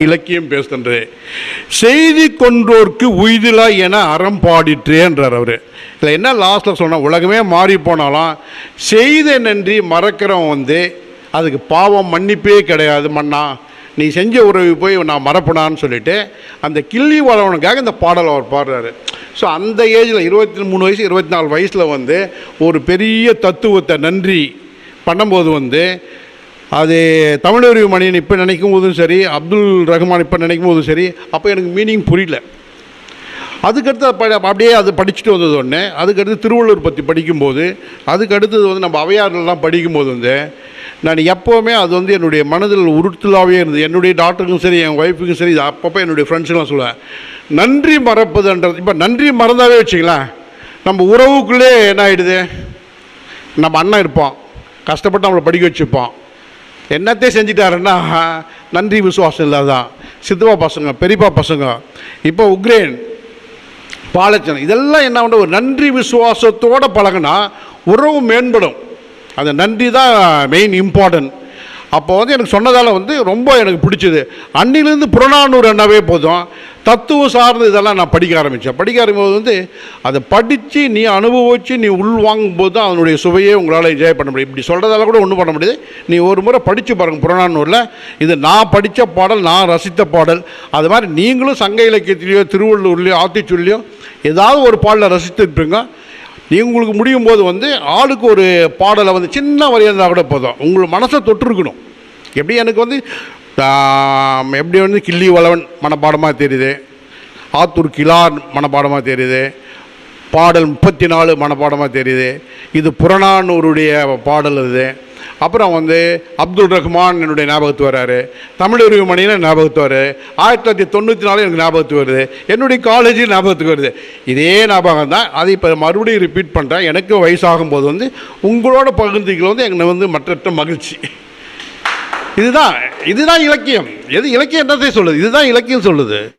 இலக்கியம் பேசுகின்றது செய்தி கொன்றோர்க்கு உய்திலா என அறம் பாடிற்றேன்றார் அவர். இதில் என்ன லாஸ்ட்டில் சொன்ன உலகமே மாறி போனாலும் செய்த நன்றி மறக்கிறவன் வந்து அதுக்கு பாவம் மன்னிப்பே கிடையாது மன்னா நீ செஞ்ச உறவு போய் நான் மறப்பனான்னு சொல்லிட்டு அந்த கிள்ளி வளவனுக்காக இந்த பாடல் அவர் பாடுறாரு. ஸோ அந்த ஏஜில் இருபத்தி மூணு வயசு இருபத்தி நாலு வயசில் வந்து ஒரு பெரிய தத்துவத்தை நன்றி பண்ணும்போது வந்து அது தமிழறிவு மணியன் இப்போ நினைக்கும் போதும் சரி அப்துல் ரஹ்மான் இப்போ நினைக்கும் போதும் சரி அப்போ எனக்கு மீனிங் புரியல. அதுக்கடுத்து ப அப்படியே அது படிச்சுட்டு வந்தது ஒன்று அதுக்கடுத்து திருவள்ளூர் பற்றி படிக்கும்போது அதுக்கு அடுத்தது வந்து நம்ம அவையாறுலாம் படிக்கும்போது வந்து நான் எப்போவுமே அது வந்து என்னுடைய மனதில் உறுத்தலாகவே இருந்தது. என்னுடைய டாக்டருக்கும் சரி என் ஒய்ஃபுக்கும் சரி இது அப்பப்போ என்னுடைய ஃப்ரெண்ட்ஸுலாம் சொல்லுவேன் நன்றி மறப்பதுன்றது இப்போ நன்றி மறந்தாவே வச்சுங்களேன் நம்ம உறவுக்குள்ளே என்ன ஆகிடுது நம்ம அண்ணன் இருப்போம் கஷ்டப்பட்டு நம்மளை படிக்க வச்சுப்போம் என்னத்தையும் செஞ்சிட்டாருன்னா நன்றி விசுவாசம் இல்லாதான் சித்துவா பசங்க பெரியப்பா பசங்க இப்போ உக்ரைன் பாலச்சனம் இதெல்லாம் என்ன பண்ண ஒரு நன்றி விசுவாசத்தோடு பழகினா உறவு மேம்படும். அந்த நன்றி தான் மெயின் இம்பார்ட்டன்ட் அப்போ வந்து எனக்கு சொன்னதால் வந்து ரொம்ப எனக்கு பிடிச்சது. அன்னிலேருந்து புறநானூறு என்னவே போதும். தத்துவம் சார்ந்து இதெல்லாம் நான் படிக்க ஆரம்பித்தேன் படிக்க ஆரம்பிக்கும்போது வந்து அதை படித்து நீ அனுபவித்து நீ உள் வாங்கும்போது தான் அதனுடைய சுவையே உங்களால் என்ஜாய் பண்ண முடியும். இப்படி சொல்கிறதால கூட ஒன்றும் பண்ண முடியாது. நீ ஒரு முறை படித்து பாருங்கள் புறநானூரில் இது நான் படித்த பாடல் நான் ரசித்த பாடல். அது மாதிரி நீங்களும் சங்க இலக்கியத்திலையோ திருவள்ளூர்லேயோ ஆத்திச்சூர்லேயோ ஏதாவது ஒரு பாடலை ரசித்துருப்பீங்க. நீ உங்களுக்கு முடியும் போது வந்து ஆளுக்கு ஒரு பாடலை வந்து சின்ன வரியாக இருந்தால் கூட போதும். உங்கள் மனசை தொட்டிருக்கணும். எப்படி எனக்கு வந்து எப்படி வந்து கிள்ளி வளவன் மனப்பாடமாக தெரியுது. ஆத்தூர் கிலார் மனப்பாடமாக தெரியுது. பாடல் முப்பத்தி நாலு மனப்பாடமாக தெரியுது. இது புறநானூருடைய பாடல் இது அப்புறம் வந்து அப்துல் ரஹ்மான் என்னுடைய ஞாபகத்து வராரு. தமிழறிவு மணியில் ஞாபகத்து வராரு. ஆயிரத்தி தொள்ளாயிரத்தி தொண்ணூற்றி நாலு எனக்கு ஞாபகத்துக்கு வருது. என்னுடைய காலேஜில் ஞாபகத்துக்கு வருது. இதே ஞாபகம் தான் அதை இப்போ மறுபடியும் ரிப்பீட் பண்ணுறேன் எனக்கு வயசாகும் போது வந்து உங்களோட பகிர்ந்துக்கள் வந்து எங்களை வந்து மற்ற மகிழ்ச்சி. இதுதான் இதுதான் இலக்கியம். எது இலக்கியம் என்னத்தை சொல்லுது. இதுதான் இலக்கியம் சொல்லுது.